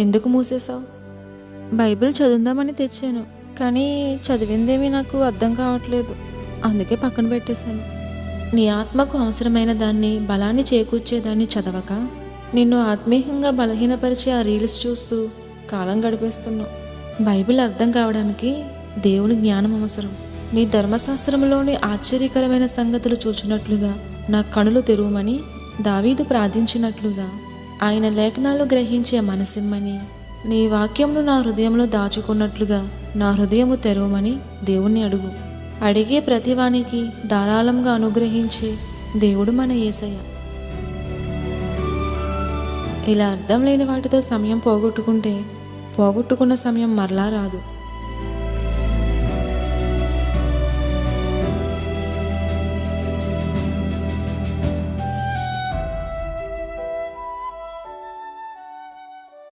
ఎందుకు మూసేశావు? బైబిల్ చదువుదామని తెచ్చాను కానీ చదివిందేమీ నాకు అర్థం కావట్లేదు. అందుకే పక్కన పెట్టేశాను. నీ ఆత్మకు అవసరమైన దాన్ని బలాన్ని చేకూర్చేదాన్ని చదవక నిన్ను ఆత్మీయంగా బలహీనపరిచే ఆ రీల్స్ చూస్తూ కాలం గడిపేస్తున్నావు. బైబిల్ అర్థం కావడానికి దేవుని జ్ఞానం అవసరం. నీ ధర్మశాస్త్రంలోని ఆశ్చర్యకరమైన సంగతులు చూచినట్లుగా నా కనులు తెరువమని దావీదు ప్రార్థించినట్లుగా ఆయన లేఖనాలు గ్రహించే మనసిమ్మని నీ వాక్యమును నా హృదయంలో దాచుకున్నట్లుగా నా హృదయము తెరవమని దేవుణ్ణి అడుగు. అడిగే ప్రతివానికి ధారాళంగా అనుగ్రహించే దేవుడు మన ఏసయ్య. ఇలా అర్థం లేని వాటితో సమయం పోగొట్టుకుంటే పోగొట్టుకున్న సమయం మరలా రాదు.